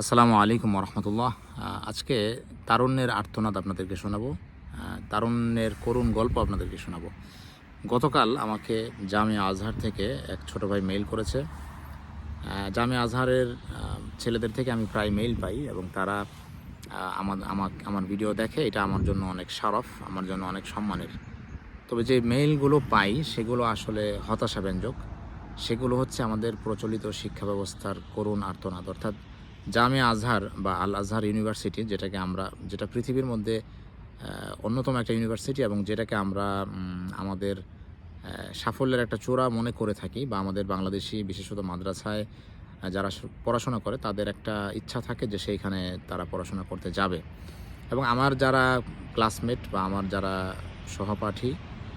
আসসালামু আলাইকুম রহমতুল্লাহ আজকে তারুণ্যের আর্তনাদ আপনাদেরকে শোনাবো। তারুণ্যের করুণ গল্প আপনাদেরকে শোনাবো। গতকাল আমাকে জামিয়া আজহার থেকে এক ছোট ভাই মেইল করেছে। জামিয়া আজহারের ছেলেদের থেকে আমি প্রায় মেইল পাই এবং তারা আমার আমার আমার ভিডিও দেখে। এটা আমার জন্য অনেক সারফ, আমার জন্য অনেক সম্মানের। তবে যে মেইলগুলো পাই, সেগুলো আসলে হতাশাব্যঞ্জক। সেগুলো হচ্ছে আমাদের প্রচলিত শিক্ষা ব্যবস্থার করুণ আর্তনাদ। অর্থাৎ জামিয়া আজহার বা আল আজহার ইউনিভার্সিটি, যেটাকে আমরা, যেটা পৃথিবীর মধ্যে অন্যতম একটা ইউনিভার্সিটি এবং যেটাকে আমরা আমাদের সাফল্যের একটা চূড়া মনে করে থাকি বা আমাদের বাংলাদেশি বিশেষত মাদ্রাসায় যারা পড়াশোনা করে তাদের একটা ইচ্ছা থাকে যে সেইখানে তারা পড়াশোনা করতে যাবে। এবং আমার যারা ক্লাসমেট বা আমার যারা সহপাঠী,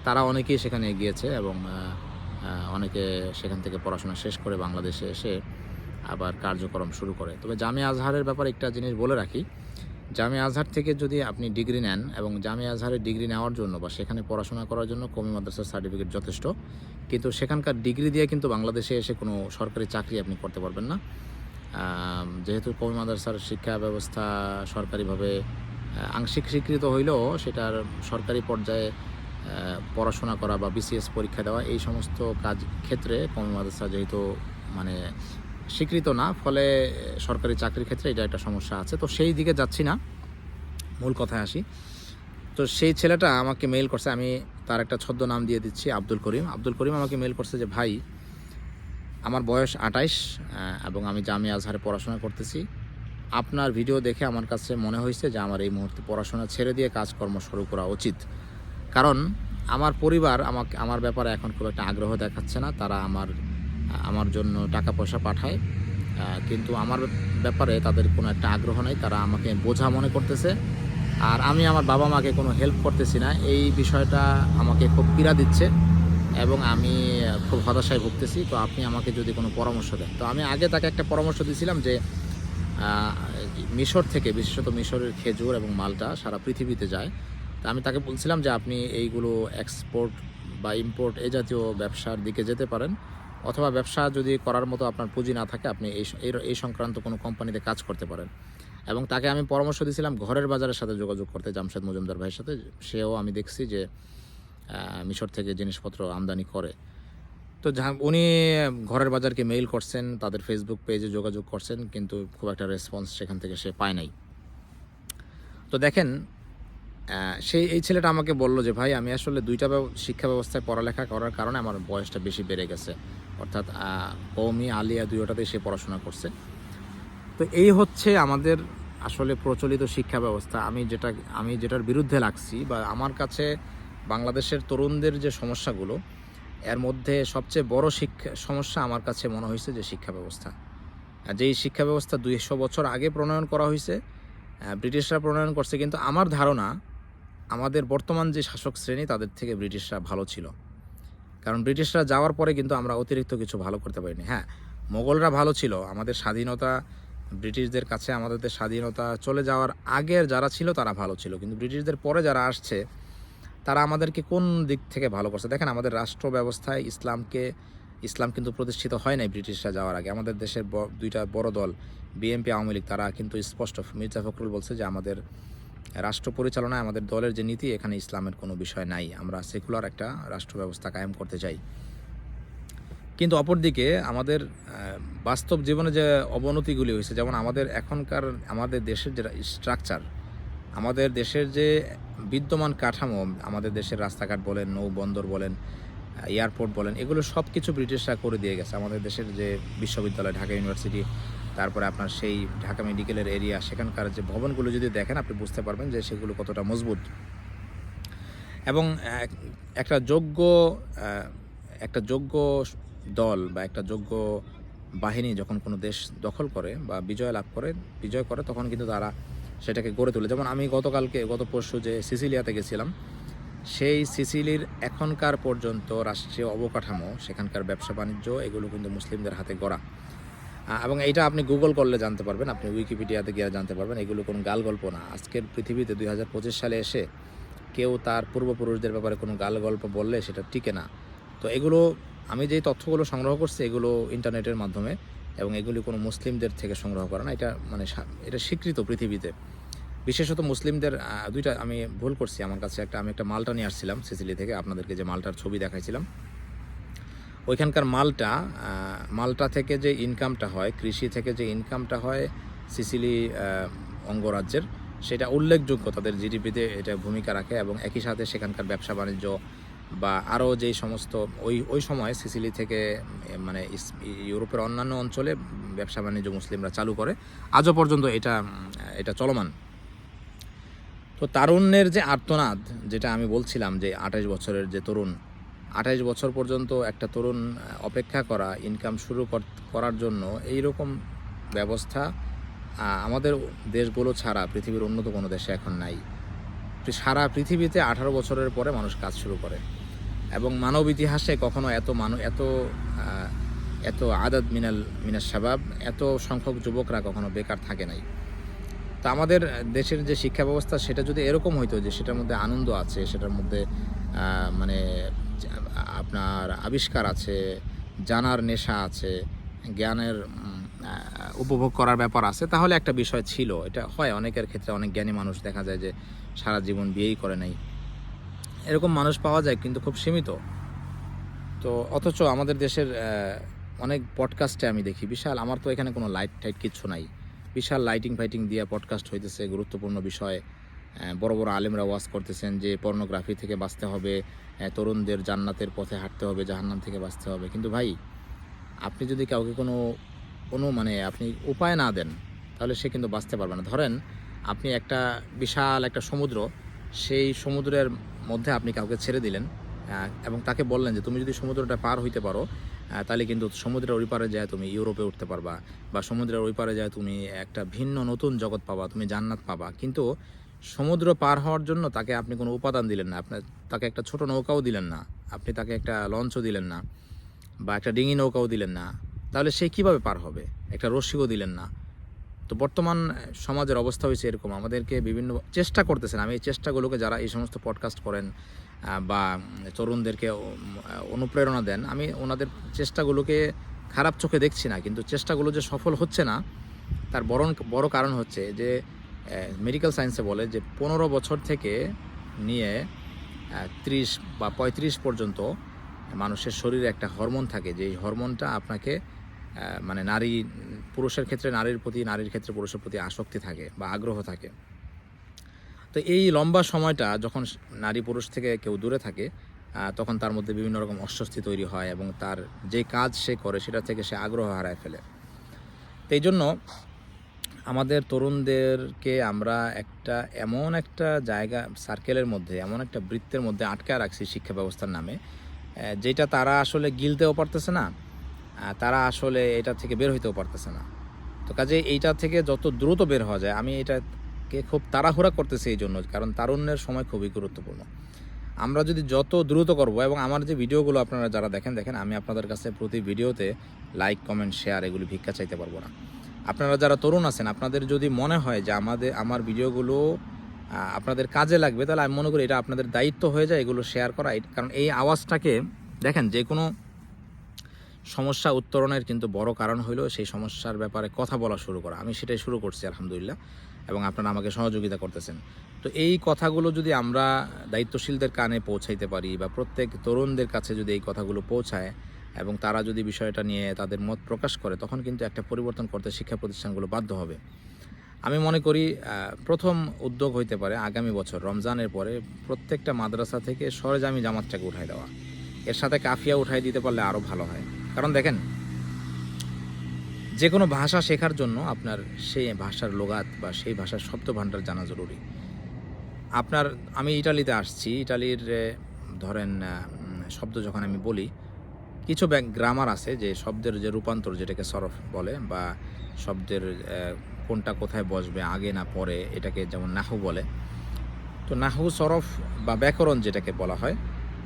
তারা অনেকেই সেখানে গিয়েছে এবং অনেকে সেখান থেকে পড়াশোনা শেষ করে বাংলাদেশে এসে আবার কার্যক্রম শুরু করে। তবে জামিয়া আজহারের ব্যাপারে একটা জিনিস বলে রাখি। জামিয়া আজহার থেকে যদি আপনি ডিগ্রি নেন এবং জামিয়া আজহারের ডিগ্রি নেওয়ার জন্য বা সেখানে পড়াশোনা করার জন্য কমি মাদ্রাসার সার্টিফিকেট যথেষ্ট, কিন্তু সেখানকার ডিগ্রি দিয়ে কিন্তু বাংলাদেশে এসে কোনো সরকারি চাকরি আপনি করতে পারবেন না। যেহেতু কমি মাদ্রাসার শিক্ষা ব্যবস্থা সরকারিভাবে আংশিক স্বীকৃত হইলেও সেটার সরকারি পর্যায়ে পড়াশোনা করা বা বিসিএস পরীক্ষা দেওয়া এই সমস্ত কাজ ক্ষেত্রে কমি মাদ্রাসা যেহেতু মানে স্বীকৃত না, ফলে সরকারি চাকরির ক্ষেত্রে এটা একটা সমস্যা আছে। তো সেই দিকে যাচ্ছি না, মূল কথায় আসি। তো সেই ছেলেটা আমাকে মেইল করছে, আমি তার একটা ছদ্ম নাম দিয়ে দিচ্ছি, আব্দুল করিম। আব্দুল করিম আমাকে মেইল করছে যে, ভাই, আমার বয়স আটাইশ এবং আমি জামিয়া আজহারে পড়াশোনা করতেছি। আপনার ভিডিও দেখে আমার কাছে মনে হয়েছে যে, আমার এই মুহূর্তে পড়াশোনা ছেড়ে দিয়ে কাজকর্ম শুরু করা উচিত। কারণ, আমার পরিবার আমাকে, আমার ব্যাপারে এখন খুব একটা আগ্রহ দেখাচ্ছে না। তারা আমার আমার জন্য টাকা পয়সা পাঠায় কিন্তু আমার ব্যাপারে তাদের কোনো একটা আগ্রহ নেই, তারা আমাকে বোঝা মনে করতেছে। আর আমি আমার বাবা মাকে কোনো হেল্প করতেছি না। এই বিষয়টা আমাকে খুব পীড়া দিচ্ছে এবং আমি খুব হতাশায় ভুগতেছি। তো আপনি আমাকে যদি কোনো পরামর্শ দেন। তো আমি আগে তাকে একটা পরামর্শ দিয়েছিলাম যে মিশর থেকে, বিশেষত মিশরের খেজুর এবং মালটা সারা পৃথিবীতে যায়। তা আমি তাকে বলছিলাম যে, আপনি এইগুলো এক্সপোর্ট বা ইম্পোর্ট এ জাতীয় ব্যবসার দিকে যেতে পারেন। অথবা ব্যবসা যদি করার মতো আপনার পুঁজি না থাকে, আপনি এই এই- সংক্রান্ত কোনো কোম্পানিতে কাজ করতে পারেন। এবং তাকে আমি পরামর্শ দিয়েছিলাম ঘরের বাজারের সাথে যোগাযোগ করতে, জামশেদ মজুমদার ভাইয়ের সাথে। সেও আমি দেখছি যে মিশর থেকে জিনিসপত্র আমদানি করে। তো উনি ঘরের বাজারকে মেইল করছেন, তাদের ফেসবুক পেজে যোগাযোগ করছেন, কিন্তু খুব একটা রেসপন্স সেখান থেকে সে পায় নাই। তো দেখেন সেই এই ছেলেটা আমাকে বলল যে, ভাই, আমি আসলে দুইটা শিক্ষা ব্যবস্থায় পড়ালেখা করার কারণে আমার বয়সটা বেশি বেড়ে গেছে। অর্থাৎ কৌমি, আলিয়া দুইটাতেই সে পড়াশোনা করছে। তো এই হচ্ছে আমাদের আসলে প্রচলিত শিক্ষা ব্যবস্থা। আমি যেটা, আমি যেটার বিরুদ্ধে লাগছি বা আমার কাছে বাংলাদেশের তরুণদের যে সমস্যাগুলো, এর মধ্যে সবচেয়ে বড় শিক্ষা, সমস্যা আমার কাছে মনে হয়েছে যে শিক্ষা ব্যবস্থা। যেই শিক্ষা ব্যবস্থা দুইশো বছর আগে প্রণয়ন করা হয়েছে ব্রিটিশরা প্রণয়ন করছে, কিন্তু আমার ধারণা আমাদের বর্তমান যে শাসক শ্রেণি, তাদের থেকে ব্রিটিশরা ভালো ছিল। কারণ ব্রিটিশরা যাওয়ার পরে কিন্তু আমরা অতিরিক্ত কিছু ভালো করতে পারিনি। হ্যাঁ মোগলরা ভালো ছিল। আমাদের স্বাধীনতা, ব্রিটিশদের কাছে আমাদের স্বাধীনতা চলে যাওয়ার আগের যারা ছিল, তারা ভালো ছিল। কিন্তু ব্রিটিশদের পরে যারা আসছে, তারা আমাদেরকে কোন দিক থেকে ভালো করছে? দেখেন, আমাদের রাষ্ট্র ব্যবস্থায় ইসলামকে, ইসলাম কিন্তু প্রতিষ্ঠিত হয় নাই ব্রিটিশরা যাওয়ার আগে। আমাদের দেশের দুইটা বড় দল, বিএনপি, আওয়ামী লীগ, তারা কিন্তু স্পষ্ট, মির্জা ফখরুল বলছে যে আমাদের রাষ্ট্র পরিচালনায় আমাদের দলের যে নীতি, এখানে ইসলামের কোনো বিষয় নাই। আমরা সেকুলার একটা রাষ্ট্র ব্যবস্থা কায়েম করতে চাই। কিন্তু অপরদিকে আমাদের বাস্তব জীবনে যে অবনতিগুলি হয়েছে, যেমন আমাদের এখনকার, আমাদের দেশের যে স্ট্রাকচার আমাদের দেশের যে বিদ্যমান কাঠামো, আমাদের দেশের রাস্তাঘাট বলেন, নৌ বন্দর বলেন এয়ারপোর্ট বলেন, এগুলো সব কিছু ব্রিটিশরা করে দিয়ে গেছে। আমাদের দেশের যে বিশ্ববিদ্যালয়, ঢাকা ইউনিভার্সিটি তারপরে আপনার সেই ঢাকা মেডিকেলের এরিয়া, সেখানকার যে ভবনগুলো যদি দেখেন, আপনি বুঝতে পারবেন যে সেগুলো কতটা মজবুত। এবং একটা যোগ্য একটা যোগ্য দল বা একটা যোগ্য বাহিনী যখন কোনো দেশ দখল করে বা বিজয় লাভ করে, বিজয় করে, তখন কিন্তু তারা সেটাকে গড়ে তোলে। যেমন আমি গতকালকে, গত পরশু যে সিসিলিয়াতে গেছিলাম, সেই সিসিলির এখনকার পর্যন্ত রাষ্ট্রীয় অবকাঠামো, সেখানকার ব্যবসা বাণিজ্য এগুলো কিন্তু মুসলিমদের হাতে গড়া। এবং এইটা আপনি গুগল করলে জানতে পারবেন, আপনি উইকিপিডিয়াতে গিয়ে জানতে পারবেন, এগুলো কোনো গাল গল্প না। আজকের পৃথিবীতে দুই হাজার পঁচিশ সালে এসে কেউ তার পূর্বপুরুষদের ব্যাপারে কোনো গাল গল্প বললে সেটা টিকে না। তো এগুলো, আমি যেই তথ্যগুলো সংগ্রহ করছি, এগুলো ইন্টারনেটের মাধ্যমে এবং এগুলি কোনো মুসলিমদের থেকে সংগ্রহ করা না, এটা মানে এটা স্বীকৃত পৃথিবীতে। বিশেষত মুসলিমদের দুইটা আমি ভুল করছি, আমার কাছে একটা, আমি একটা মালটা নিয়ে আসছিলাম সিসিলি থেকে, আপনাদেরকে যে মালটার ছবি দেখাইছিলাম। ওইখানকার মালটা মালটা থেকে যে ইনকামটা হয়, কৃষি থেকে যে ইনকামটা হয় সিসিলি অঙ্গরাজ্যের, সেটা উল্লেখযোগ্য তাদের জিডিপিতে এটা ভূমিকা রাখে এবং একই সাথে সেখানকার ব্যবসা বাণিজ্য বা আরও যেই সমস্ত ওই ওই সময় সিসিলি থেকে মানে ইউরোপের অন্যান্য অঞ্চলে ব্যবসা বাণিজ্য মুসলিমরা চালু করে, আজও পর্যন্ত এটা এটা চলমান। তো তারুণ্যের যে আর্তনাদ, যেটা আমি বলছিলাম যে আঠাশ বছরের যে তরুণ আঠাশ বছর পর্যন্ত একটা তরুণ অপেক্ষা করা ইনকাম শুরু কর- করার জন্য এই রকম ব্যবস্থা আমাদের দেশগুলো ছাড়া পৃথিবীর উন্নত কোনো দেশে এখন নাই। সারা পৃথিবীতে আঠারো বছরের পরে মানুষ কাজ শুরু করে। এবং মানব ইতিহাসে কখনো এত মানু, এত এত আদাদ মিনাল মিনাল শাবাব এত সংখ্যক যুবকরা কখনো বেকার থাকে নাই। তো আমাদের দেশের যে শিক্ষা ব্যবস্থা, সেটা যদি এরকম হইতো যে সেটার মধ্যে আনন্দ আছে, সেটার মধ্যে মানে আপনার আবিষ্কার আছে, জানার নেশা আছে, জ্ঞানের উপভোগ করার ব্যাপার আছে, তাহলে একটা বিষয় ছিল। এটা হয় অনেকের ক্ষেত্রে, অনেক জ্ঞানী মানুষ দেখা যায় যে সারা জীবন বিয়েই করে নাই। এরকম মানুষ পাওয়া যায় কিন্তু খুব সীমিত। তো অথচ আমাদের দেশের অনেক পডকাস্টে আমি দেখি, বিশাল, আমার তো এখানে কোনো লাইট টাইট কিচ্ছু নাই। বিশাল লাইটিং ফাইটিং দিয়ে পডকাস্ট হইতেছে, গুরুত্বপূর্ণ বিষয়। বড় বড় আলেমরা ওয়াজ করতেছেন যে পর্নোগ্রাফি থেকে বাঁচতে হবে তরুণদের জান্নাতের পথে হাঁটতে হবে, জাহান্নাম থেকে বাঁচতে হবে। কিন্তু ভাই, আপনি যদি কাউকে কোনো কোনো মানে আপনি উপায় না দেন, তাহলে সে কিন্তু বাঁচতে পারবে না। ধরেন, আপনি একটা বিশাল একটা সমুদ্র, সেই সমুদ্রের মধ্যে আপনি কাউকে ছেড়ে দিলেন এবং তাকে বললেন যে, তুমি যদি সমুদ্রটা পার হইতে পারো তাহলে কিন্তু সমুদ্রের ওই পারে যায় তুমি ইউরোপে উঠতে পারবা, বা সমুদ্রের ওই পারে যায় তুমি একটা ভিন্ন নতুন জগৎ পাবা, তুমি জান্নাত পাবা। কিন্তু সমুদ্র পার হওয়ার জন্য তাকে আপনি কোনো উপাদান দিলেন না। আপনার তাকে একটা ছোট নৌকাও দিলেন না। আপনি তাকে একটা লঞ্চও দিলেন না বা একটা ডিঙি নৌকাও দিলেন না। তাহলে সে কীভাবে পার হবে? একটা রশ্মিও দিলেন না। তো বর্তমান সমাজের অবস্থা হয়েছে এরকম। আমাদেরকে বিভিন্ন চেষ্টা করতেছেন। আমি এই চেষ্টাগুলোকে যারা এই সমস্ত পডকাস্ট করেন বা তরুণদেরকে অনুপ্রেরণা দেন, আমি ওনাদের চেষ্টাগুলোকে খারাপ চোখে দেখছি না। কিন্তু চেষ্টাগুলো যে সফল হচ্ছে না, তার বড় বড় কারণ হচ্ছে যে মেডিকেল সায়েন্সে বলে যে পনেরো বছর থেকে নিয়ে ত্রিশ বা পঁয়ত্রিশ পর্যন্ত মানুষের শরীরে একটা হরমোন থাকে। যে হরমোনটা আপনাকে মানে নারী, পুরুষের ক্ষেত্রে নারীর প্রতি, নারীর ক্ষেত্রে পুরুষের প্রতি আসক্তি থাকে বা আগ্রহ থাকে। তো এই লম্বা সময়টা যখন নারী পুরুষ থেকে কেউ দূরে থাকে তখন তার মধ্যে বিভিন্ন রকম অস্বস্তি তৈরি হয় এবং তার যে কাজ সে করে সেটা থেকে সে আগ্রহ হারায় ফেলে। তো এই জন্য আমাদের তরুণদেরকে আমরা একটা এমন একটা জায়গা সার্কেলের মধ্যে, এমন একটা বৃত্তের মধ্যে আটকায় রাখছি শিক্ষা ব্যবস্থার নামে যেটা তারা আসলে গিলতেও পারতেছে না তারা আসলে এটা থেকে বের হইতেও পারতেছে না। তো কাজে এইটা থেকে যত দ্রুত বের হওয়া যায়, আমি এটাকে খুব তাড়াহুড়া করতেছি এই জন্য, কারণ তারুণ্যের সময় খুবই গুরুত্বপূর্ণ। আমরা যদি যত দ্রুত করব, এবং আমার যে ভিডিওগুলো আপনারা যারা দেখেন দেখেন, আমি আপনাদের কাছে প্রতি ভিডিওতে লাইক কমেন্ট শেয়ার এগুলি ভিক্ষা চাইতে পারব না। আপনারা যারা তরুণ আছেন, আপনাদের যদি মনে হয় যে আমাদের, আমার ভিডিওগুলো আপনাদের কাজে লাগবে, তাহলে আমি মনে করি এটা আপনাদের দায়িত্ব হয়ে যায় এগুলো শেয়ার করা। কারণ এই আওয়াজটাকে, দেখেন যে কোনো সমস্যা উত্তরণের কিন্তু বড় কারণ হলো সেই সমস্যার ব্যাপারে কথা বলা শুরু করা। আমি সেটাই শুরু করছি, আলহামদুলিল্লাহ, এবং আপনারা আমাকে সহযোগিতা করতেছেন। তো এই কথাগুলো যদি আমরা দায়িত্বশীলদের কানে পৌঁছাইতে পারি বা প্রত্যেক তরুণদের কাছে যদি এই কথাগুলো পৌঁছায় এবং তারা যদি বিষয়টা নিয়ে তাদের মত প্রকাশ করে, তখন কিন্তু একটা পরিবর্তন করতে শিক্ষা প্রতিষ্ঠানগুলো বাধ্য হবে। আমি মনে করি প্রথম উদ্যোগ হইতে পারে আগামী বছর, রমজানের পরে প্রত্যেকটা মাদ্রাসা থেকে সরেজামি জামাতটাকে উঠাই দেওয়া। এর সাথে কাফিয়া উঠাই দিতে পারলে আরও ভালো হয়। কারণ দেখেন যে কোনো ভাষা শেখার জন্য আপনার সেই ভাষার লোগাত বা সেই ভাষার শব্দ ভাণ্ডার জানা জরুরি। আপনার, আমি ইটালিতে আসছি। ইটালির ধরেন শব্দ যখন আমি বলি কিছু গ্রামার আছে যে শব্দের যে রূপান্তর যেটাকে সরফ বলে বা শব্দের কোনটা কোথায় বসবে, আগে না পরে, এটাকে যেমন নাহু বলে। তো নাহু সরফ বা ব্যাকরণ যেটাকে বলা হয়,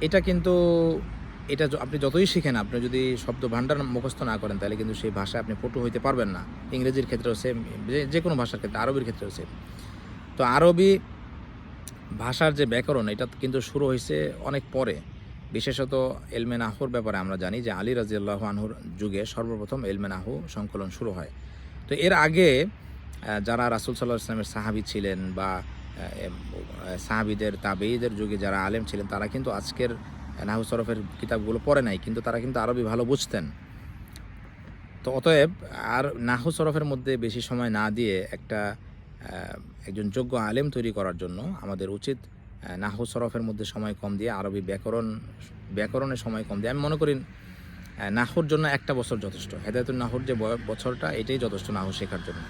এটা কিন্তু এটা আপনি যতই শিখেন, আপনি যদি শব্দ ভাণ্ডার মুখস্থ না করেন, তাহলে কিন্তু সেই ভাষায় আপনি পটু হইতে পারবেন না। ইংরেজির ক্ষেত্রেও সেম যে কোনো ভাষার ক্ষেত্রে, আরবির ক্ষেত্রেও সেম তো আরবি ভাষার যে ব্যাকরণ, এটা কিন্তু শুরু হয়েছে অনেক পরে। বিশেষত এলমে নাহুর ব্যাপারে আমরা জানি যে আলী রাজিয়াল্লাহ আনহুর যুগে সর্বপ্রথম এলমে নাহু সংকলন শুরু হয়। তো এর আগে যারা রাসুল সাল্লাহ ইসলামের সাহাবি ছিলেন বা আহ, সাহাবিদের তাবেইদের যুগে যারা আলেম ছিলেন তারা কিন্তু আজকের নাহু সরফের কিতাবগুলো পড়ে নাই কিন্তু তারা কিন্তু আরবি ভালো বুঝতেন। তো অতএব আর নাহু সরফের মধ্যে বেশি সময় না দিয়ে একটা একজন যোগ্য আলেম তৈরি করার জন্য আমাদের উচিত আহ, নাহু সরফের মধ্যে সময় কম দিয়ে, আরবি ব্যাকরণ ব্যাকরণের সময় কম দিয়ে। আমি মনে করি নাহুর জন্য একটা বছর যথেষ্ট। হেদায়তুল নাহুর যে বছরটা, এটাই যথেষ্ট নাহু শেখার জন্য।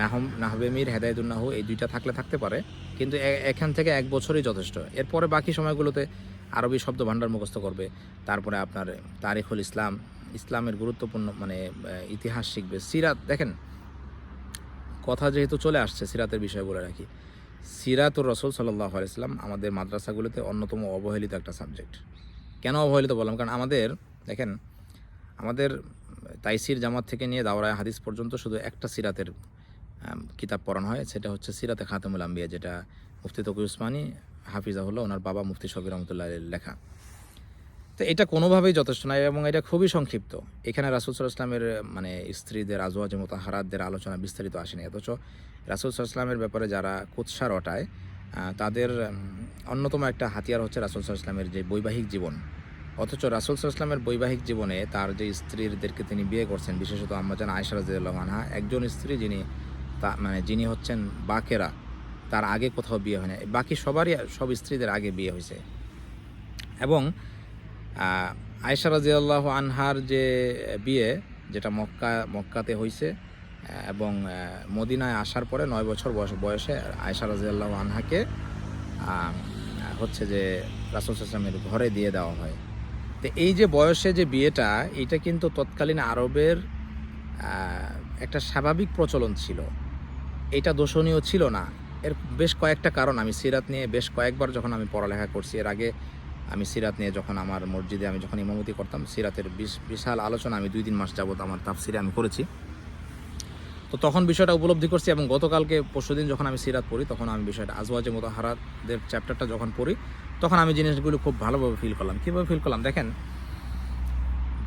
নাহম, নাহবে মির হেদায়তুল নাহু এই দুইটা থাকলে থাকতে পারে, কিন্তু এখান থেকে এক বছরই যথেষ্ট। এরপরে বাকি সময়গুলোতে আরবি শব্দ ভাণ্ডার মুখস্থ করবে। তারপরে আপনার তারিখুল ইসলাম, ইসলামের গুরুত্বপূর্ণ মানে ইতিহাস শিখবে। সিরাত, দেখেন, কথা যেহেতু চলে আসছে, সিরাতের বিষয় বলে রাখি। সিরাত ও রসুল সাল্লাহ আলাইসলাম আমাদের মাদ্রাসাগুলোতে অন্যতম অবহেলিত একটা সাবজেক্ট। কেন অবহেলিত বললাম? কারণ আমাদের, দেখেন, আমাদের তাইসির জামাত থেকে নিয়ে দাওরায় হাদিস পর্যন্ত শুধু একটা সিরাতের কিতাব পড়ানো হয়। সেটা হচ্ছে সিরাতে খাতামুল আম্বিয়া, যেটা মুফতি তকি উসমানী হাফিজাহুল্লাহ, ওনার বাবা মুফতি শবির রহমতুল্লাহ লেখা। তো এটা কোনোভাবেই যথেষ্ট নয় এবং এটা খুবই সংক্ষিপ্ত। এখানে রাসুল সাল্লাহ ইসলামের মানে স্ত্রীদের আজওয়াজ মোতাহারাতদের আলোচনা বিস্তারিত আসেনি, অথচ রাসুল সাল্লাহ ইসলামের ব্যাপারে যারা কুৎসা রটায় তাদের অন্যতম একটা হাতিয়ার হচ্ছে রাসুল সাল্লাহ ইসলামের যে বৈবাহিক জীবন। অথচ রাসুল সাল্লাহ ইসলামের বৈবাহিক জীবনে তার যে স্ত্রীদেরকে তিনি বিয়ে করছেন, বিশেষত আম্মাজান আয়সা রাজিউল্লাহ একজন স্ত্রী যিনি তা মানে যিনি হচ্ছেন বাকেরা, তার আগে কোথাও বিয়ে হয় না বাকি সবারই, সব স্ত্রীদের আগে বিয়ে হয়েছে। এবং আয়েশা রাজিয়াল্লাহ আনহার যে বিয়ে, যেটা মক্কা, মক্কাতে হয়েছে এবং মদিনায় আসার পরে নয় বছর বয়স, বয়সে আয়েশা রাজিয়াল্লাহ আনহাকে হচ্ছে যে রাসুল ইসলামের ঘরে দিয়ে দেওয়া হয়। তো এই যে বয়সে যে বিয়েটা, এটা কিন্তু তৎকালীন আরবের একটা স্বাভাবিক প্রচলন ছিল। এটা দোষণীয় ছিল না। এর বেশ কয়েকটা কারণ আমি সিরাত নিয়ে বেশ কয়েকবার যখন আমি পড়ালেখা করছি, এর আগে আমি সিরাত নিয়ে যখন আমার মসজিদে আমি যখন ইমামতি করতাম, সিরাতের বিশ- বিশাল আলোচনা আমি দুই তিন মাস যাবত আমার তাফসিরে আমি করেছি। তো তখন বিষয়টা উপলব্ধি করছি এবং গতকালকে পরশুদিন যখন আমি সিরাত পড়ি, তখন আমি বিষয়টা আজওয়াজে মোতাহারাদের চ্যাপ্টারটা যখন পড়ি, তখন আমি জিনিসগুলো খুব ভালোভাবে ফিল করলাম। কীভাবে ফিল করলাম? দেখেন,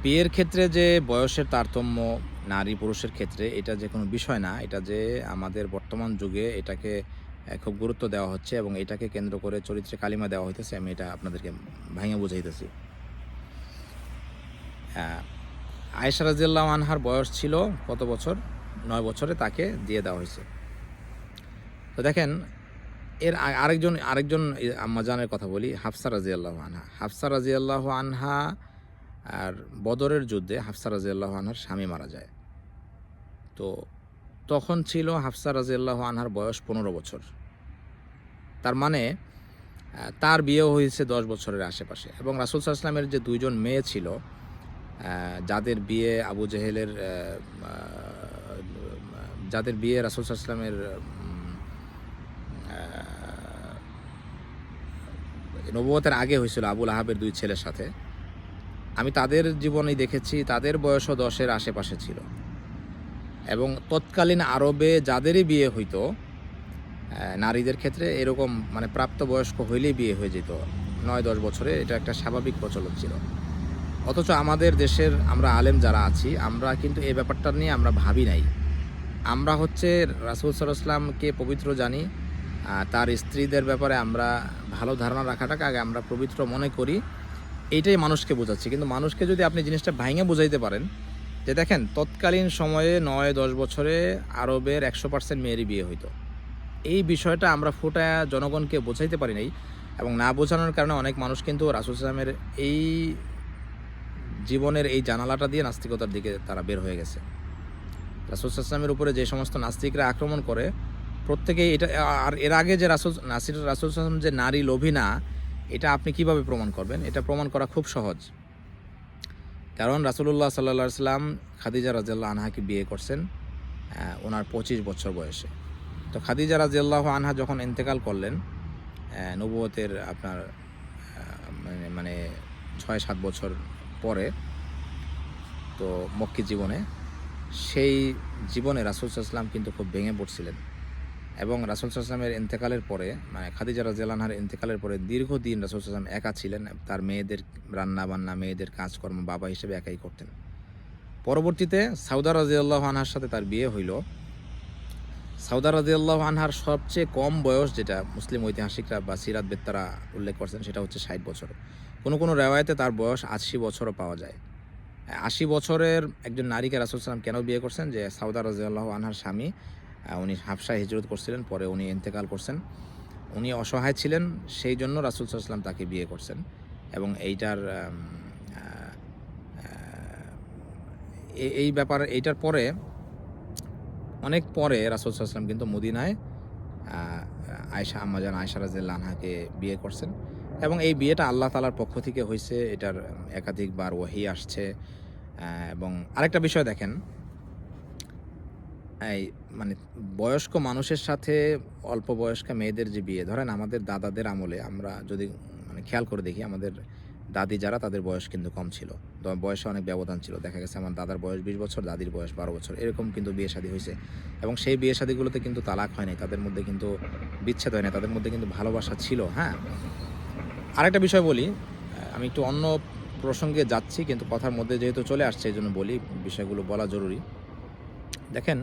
বিয়ের ক্ষেত্রে যে বয়সের তারতম্য নারী পুরুষের ক্ষেত্রে এটা যে কোনো বিষয় না, এটা যে আমাদের বর্তমান যুগে এটাকে খুব গুরুত্ব দেওয়া হচ্ছে এবং এটাকে কেন্দ্র করে চরিত্রে কালিমা দেওয়া হইতেছে, আমি এটা আপনাদেরকে ভাঙে বুঝাইতেছি। আয়েশা রাজিয়াল্লাহ আনহার বয়স ছিল কত বছর? নয় বছরে তাকে দিয়ে দেওয়া হয়েছে। তো দেখেন, এর আরেকজন আরেকজন আম্মাজানের কথা বলি, হাফসা রাজিয়াল্লাহ আনহা। হাফসা রাজিয়াল্লাহ আনহা আর বদরের যুদ্ধে হাফসা রাজিয়াল্লাহ আনহার স্বামী মারা যায়। তো তখন ছিল হাফসা রাজিয়াল্লাহ আনহার বয়স পনেরো বছর। তার মানে তার বিয়েও হয়েছে দশ বছরের আশেপাশে এবং রাসুল ইসলামের যে দুইজন মেয়ে ছিল যাদের বিয়ে আবু জেহেলের যাদের বিয়ে রাসুল ইসলামের নবুয়তের আগে হয়েছিল আবুল আহাবের দুই ছেলের সাথে। আমি তাদের জীবনেই দেখেছি, তাদের বয়সও দশের আশেপাশে ছিল। এবং তৎকালীন আরবে যাদেরই বিয়ে হইতো নারীদের ক্ষেত্রে এরকম মানে প্রাপ্তবয়স্ক হইলেই বিয়ে হয়ে যেত। নয়, দশ বছরে এটা একটা স্বাভাবিক প্রচলন ছিল। অথচ আমাদের দেশের আমরা আলেম যারা আছি, আমরা কিন্তু এই ব্যাপারটা নিয়ে আমরা ভাবি নাই। আমরা হচ্ছে রাসুল সাল্লামকে পবিত্র জানি তার স্ত্রীদের ব্যাপারে আমরা ভালো ধারণা রাখাটাকে আগে আমরা পবিত্র মনে করি। এইটাই মানুষকে বোঝাচ্ছি। কিন্তু মানুষকে যদি আপনি জিনিসটা ভাঙে বোঝাইতে পারেন যে দেখেন, তৎকালীন সময়ে নয়, দশ বছরে আরবের একশো পার্সেন্ট মেয়েরই বিয়ে হইতো। এই বিষয়টা আমরা ফুটায় জনগণকে বোঝাইতে পারি নাই এবং না বোঝানোর কারণে অনেক মানুষ কিন্তু রাসুল ইসলামের এই জীবনের এই জানালাটা দিয়ে নাস্তিকতার দিকে তারা বের হয়ে গেছে। রাসুল ইসলামের উপরে যে সমস্ত নাস্তিকরা আক্রমণ করে, প্রত্যেকেই এটা, আর এর আগে যে রাসুল, নাসির, রাসুল ইসলাম যে নারী লোভী না, এটা আপনি কীভাবে প্রমাণ করবেন? এটা প্রমাণ করা খুব সহজ। কারণ রাসুলুল্লাহ সাল্লা সাল্লাম খাদিজা রাজিয়াল্লাহ আনহাকে বিয়ে করছেন ওনার পঁচিশ বছর বয়সে। তো খাদিজা রাজিয়াল্লাহ আনহা যখন ইন্তেকাল করলেন নবুয়তের আপনার মানে মানে ছয় সাত বছর পরে, তো মক্কি জীবনে, সেই জীবনে রাসুল সাল্লাম কিন্তু খুব ভেঙে পড়ছিলেন। এবং রাসুল সাল্লামের ইন্তেকালের পরে মানে খাদিজা রাজিয়ালহার ইন্তেকালের পরে দীর্ঘদিন রাসুল সাল্লাম একা ছিলেন। তার মেয়েদের রান্না বান্না মেয়েদের কাজকর্ম বাবা হিসেবে একাই করতেন। পরবর্তীতে সাউদা রাজিয়াল্লাহ আনহার সাথে তার বিয়ে হইল। সাউদা রাজিয়াল্লাহ আনহার সবচেয়ে কম বয়স যেটা মুসলিম ঐতিহাসিকরা বা সিরাত বেত্তারা উল্লেখ করছেন, সেটা হচ্ছে ষাট বছর। কোনো কোনো রেওয়ায়তে তার বয়স আশি বছরও পাওয়া যায়। আশি বছরের একজন নারীকে রাসুল সাল্লাম কেন বিয়ে করছেন? যে সাউদা রাজিয়াল্লাহ আনহার স্বামী উনি হাফসায় হিজরত করছিলেন, পরে উনি ইন্তেকাল করছেন। উনি অসহায় ছিলেন, সেই জন্য রাসুল সাল্লাম তাকে বিয়ে করছেন এবং এইটার এই- ব্যাপার, এইটার পরে, অনেক পরে রাসুল সাল্লাম কিন্তু মদিনায় আয়সা আম্মাজান আয়সা আনহাকে বিয়ে করছেন এবং এই বিয়েটা আল্লাহ তালার পক্ষ থেকে হয়েছে এটার একাধিকবার ওয়াহি আসছে। এবং আরেকটা বিষয় দেখেন এই মানে বয়স্ক মানুষের সাথে অল্প বয়স্ক মেয়েদের যে বিয়ে, ধরেন আমাদের দাদাদের আমলে আমরা যদি মানে খেয়াল করে দেখি, আমাদের দাদি যারা তাদের বয়স কিন্তু কম ছিল। বয়সে অনেক ব্যবধান ছিল। দেখা গেছে আমার দাদার বয়স বিশ বছর, দাদির বয়স বারো বছর। এরকম কিন্তু বিয়ে শাদী হয়েছে। এবং সেই বিয়ে শাদীগুলোতে কিন্তু তালাক হয় নাই। তাদের মধ্যে কিন্তু বিচ্ছেদ হয় না তাদের মধ্যে কিন্তু ভালোবাসা ছিল হ্যাঁ? আরেকটা বিষয় বলি, আমি একটু অন্য প্রসঙ্গে যাচ্ছি, কিন্তু কথার মধ্যে যেহেতু চলে আসছে, এই জন্য বলি, বিষয়গুলো বলা জরুরি। দেখেন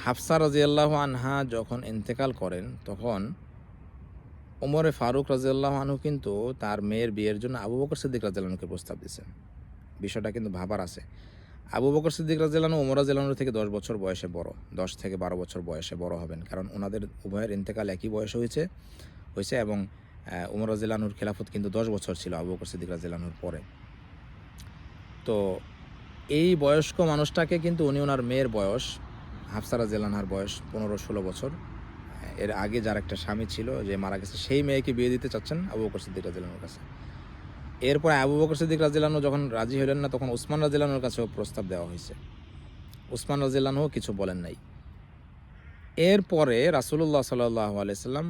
হাফসা রাজিয়াল্লাহ আনহা যখন ইন্তেকাল করেন, তখন ওমরে ফারুক রাজিয়াল্লাহ আনহু কিন্তু তার মেয়ের বিয়ের জন্য আবু বকর সিদ্দিক রাজিয়ালকে প্রস্তাব দিয়েছেন। বিষয়টা কিন্তু ভাবার আছে। আবু বকর সিদ্দিক রাজিয়ালানু ওমর রাজিয়ালানু থেকে দশ বছর বয়সে বড়। দশ থেকে বারো বছর বয়সে বড় হবেন, কারণ ওনাদের উভয়ের ইন্তেকাল একই বয়সে হয়েছে হয়েছে এবং উমর রাজিলানুর খেলাফত কিন্তু দশ বছর ছিল আবু বকর সিদ্দিক রাজিলানুর পরে। তো এই বয়স্ক মানুষটাকে কিন্তু উনি ওনার মেয়ের বয়স হাফসা রাজিলানহার বয়স পনেরো ষোলো বছর। এর আগে যার একটা স্বামী ছিল, যে মারা গেছে, সেই মেয়েকে বিয়ে দিতে চাচ্ছেন আবু বকর সিদ্দিক রাজিলানুর কাছে। এরপরে আবু বকর সিদ্দিক রাজিলানু যখন রাজি হলেন না, তখন ওসমান রাজিলানুর কাছেও প্রস্তাব দেওয়া হয়েছে। ওসমান রাজিলানুও কিছু বলেন নাই। এরপরে রাসুলুল্লাহ সাল্লাহ আলাইসাল্লাম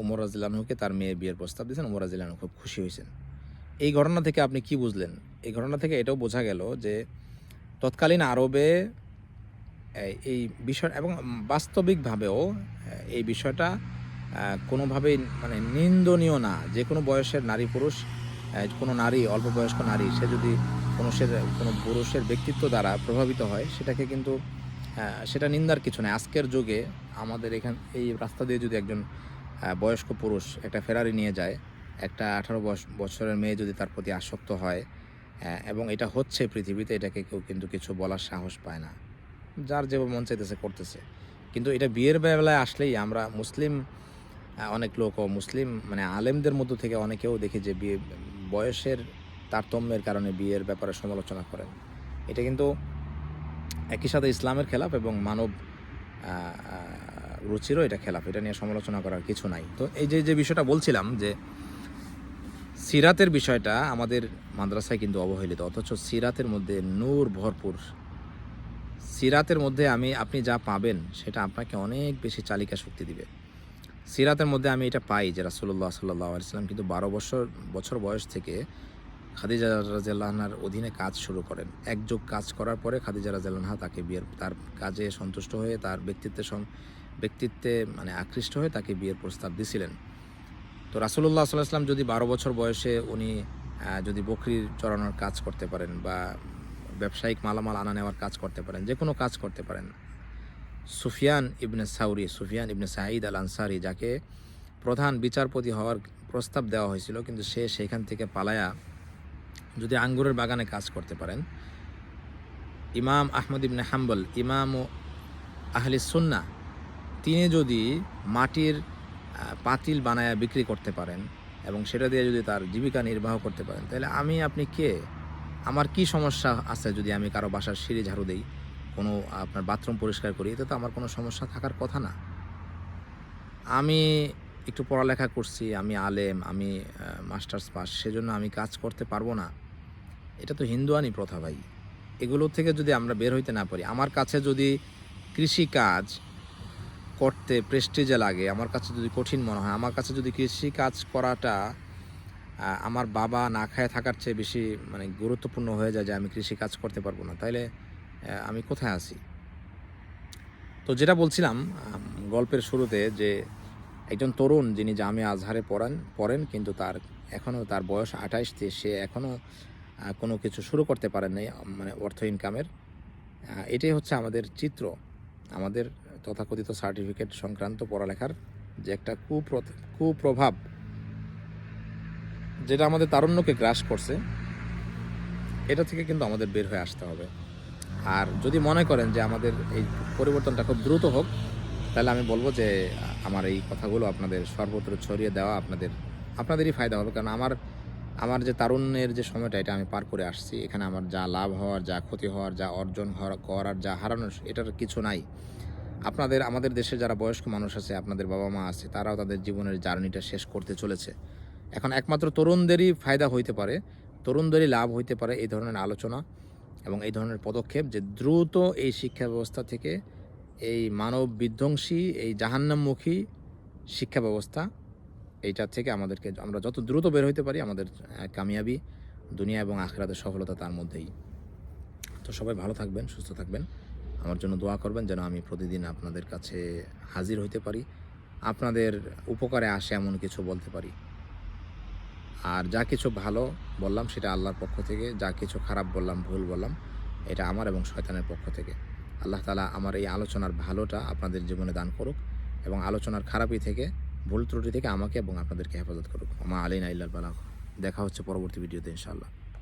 ওমর রাজিলানুকে তার মেয়ে বিয়ের প্রস্তাব দিয়েছেন। ওমর রাজিলানু খুব খুশি হয়েছেন। এই ঘটনা থেকে আপনি কি বুঝলেন? এই ঘটনা থেকে এটাও বোঝা গেল যে তৎকালীন আরবে এই- বিষয় এবং বাস্তবিকভাবেও, এই বিষয়টা কোনোভাবেই মানে নিন্দনীয় না। যে কোনো বয়সের নারী পুরুষ কোনো নারী, অল্প বয়স্ক নারী, সে যদি কোনো সে, কোনো পুরুষের ব্যক্তিত্ব দ্বারা প্রভাবিত হয়, সেটাকে কিন্তু সেটা নিন্দার কিছু নয় আজকের যুগে আমাদের এখান, এই রাস্তা দিয়ে যদি একজন বয়স্ক পুরুষ একটা ফেরারি নিয়ে যায়, একটা আঠারো বছরের মেয়ে যদি তার প্রতি আসক্ত হয় এবং এটা হচ্ছে পৃথিবীতে, এটাকে কেউ কিন্তু কিছু বলার সাহস পায় না। যার যে মন চাইতেছে, করতেছে। কিন্তু এটা বিয়ের বেলায় আসলেই আমরা মুসলিম অনেক লোক মুসলিম মানে আলেমদের মধ্য থেকে অনেকেও দেখি যে বিয়ে, বয়সের তারতম্যের কারণে বিয়ের ব্যাপারে সমালোচনা করেন। এটা কিন্তু একই সাথে ইসলামের খেলাপ এবং মানব রুচিরও এটা খেলাপ। এটা নিয়ে সমালোচনা করার কিছু নাই। তো এই যে যে বিষয়টা বলছিলাম যে, সিরাতের বিষয়টা আমাদের মাদ্রাসায় কিন্তু অবহেলিত। অথচ সিরাতের মধ্যে নূর ভরপুর সিরাতের মধ্যে আমি, আপনি যা পাবেন, সেটা আপনাকে অনেক বেশি চালিকা শক্তি দিবে। সিরাতের মধ্যে আমি এটা পাই যে রাসুল্লাহ সাল্লাহ আলিয়াল্লাম কিন্তু বারো বছর বছর বয়স থেকে খাদিজা রাজাল্লাহনার অধীনে কাজ শুরু করেন। এক যুগ কাজ করার পরে খাদিজা রাজাল্লাহা তাকে বিয়ের, তার কাজে সন্তুষ্ট হয়ে, তার ব্যক্তিত্বে ব্যক্তিত্বে মানে আকৃষ্ট হয়ে তাকে বিয়ের প্রস্তাব দিছিলেন। তো রাসুল্লাহ সাল্লাহাম যদি বারো বছর বয়সে উনি যদি বকরির চড়ানোর কাজ করতে পারেন বা ব্যবসায়িক মালামাল আনা নেওয়ার কাজ করতে পারেন, যে কোনো কাজ করতে পারেন। সুফিয়ান ইবনে সাউরি, সুফিয়ান ইবনে সাঈদ আল আনসারি যাকে প্রধান বিচারপতি হওয়ার প্রস্তাব দেওয়া হয়েছিল, কিন্তু সে সেখান থেকে পালায়া যদি আঙ্গুরের বাগানে কাজ করতে পারেন। ইমাম আহমদ ইবনে হাম্বল, ইমাম ও আহলি সুন্না তিনি যদি মাটির পাতিল বানায়া বিক্রি করতে পারেন এবং সেটা দিয়ে যদি তার জীবিকা নির্বাহ করতে পারেন, তাহলে আমি, আপনি কে? আমার কি সমস্যা আছে যদি আমি কারও বাসার সিঁড়ি ঝাড়ু দেই? কোনো, আপনার বাথরুম পরিষ্কার করি? এতে তো আমার কোনো সমস্যা থাকার কথা না। আমি একটু পড়ালেখা করছি, আমি আলেম, আমি মাস্টার্স পাস, সেজন্য আমি কাজ করতে পারব না। এটা তো হিন্দুয়ানি প্রথা ভাই। এগুলো থেকে যদি আমরা বের হইতে না পারি, আমার কাছে যদি কৃষি কাজ করতে প্রেস্টিজে লাগে, আমার কাছে যদি কঠিন মনে হয়, আমার কাছে যদি কৃষি কাজ করাটা আমার বাবা না খায় থাকার চেয়ে বেশি মানে গুরুত্বপূর্ণ হয়ে যায় যে আমি কৃষি কাজ করতে পারব না। তাইলে আমি কোথায় আছি? তো যেটা বলছিলাম গল্পের শুরুতে যে একজন তরুণ যিনি জামিয়া আজহারে পড়েন পড়েন কিন্তু তার এখনও তার বয়স আঠাইশ সে এখনও কোনো কিছু শুরু করতে পারেন মানে অর্থ ইনকামের এটাই হচ্ছে আমাদের চিত্র, আমাদের তথাকথিত সার্টিফিকেট সংক্রান্ত পড়ালেখার যে একটা কুপ্র- কুপ্রভাব। যেটা আমাদের তারুণ্যকে গ্রাস করছে, এটা থেকে কিন্তু আমাদের বের হয়ে আসতে হবে। আর যদি মনে করেন যে আমাদের এই পরিবর্তনটা খুব দ্রুত হোক, তাহলে আমি বলব যে আমার এই কথাগুলো আপনাদের সর্বত্র ছড়িয়ে দেওয়া আপনাদের, আপনাদেরই ফায়দা হবে। কারণ আমার আমার যে তারুণ্যের যে সময়টা, এটা আমি পার করে আসছি। এখানে আমার যা লাভ হওয়ার, যা ক্ষতি হওয়ার, যা অর্জন হওয়ার করার যা হারানোর, এটার কিছু নাই। আপনাদের, আমাদের দেশে যারা বয়স্ক মানুষ আছে, আপনাদের বাবা মা আছে, তারাও তাদের জীবনের জার্নিটা শেষ করতে চলেছে। এখন একমাত্র তরুণদেরই ফায়দা হইতে পারে, তরুণদেরই লাভ হইতে পারে এই ধরনের আলোচনা এবং এই ধরনের পদক্ষেপ যে দ্রুত এই শিক্ষা ব্যবস্থা থেকে এই মানব বিধ্বংসী, এই জাহান্নামমুখী শিক্ষা ব্যবস্থা, এইটা থেকে আমাদেরকে আমরা যত দ্রুত বের হইতে পারি আমাদের কামিয়াবি দুনিয়া এবং আখেরাতের সফলতা তার মধ্যেই। তো সবাই ভালো থাকবেন, সুস্থ থাকবেন। আমার জন্য দোয়া করবেন যেন আমি প্রতিদিন আপনাদের কাছে হাজির হইতে পারি, আপনাদের উপকারে আসে এমন কিছু বলতে পারি। আর যা কিছু ভালো বললাম সেটা আল্লাহর পক্ষ থেকে, যা কিছু খারাপ বললাম, ভুল বললাম, এটা আমার এবং শয়তানের পক্ষ থেকে। আল্লাহ তালা আমার এই আলোচনার ভালোটা আপনাদের জীবনে দান করুক এবং আলোচনার খারাপই থেকে, ভুল ত্রুটি থেকে আমাকে এবং আপনাদেরকে হেফাজত করুক। মা আলিনা আল্লাহ বালাক দেখা হচ্ছে পরবর্তী ভিডিওতে ইনশাআল্লাহ।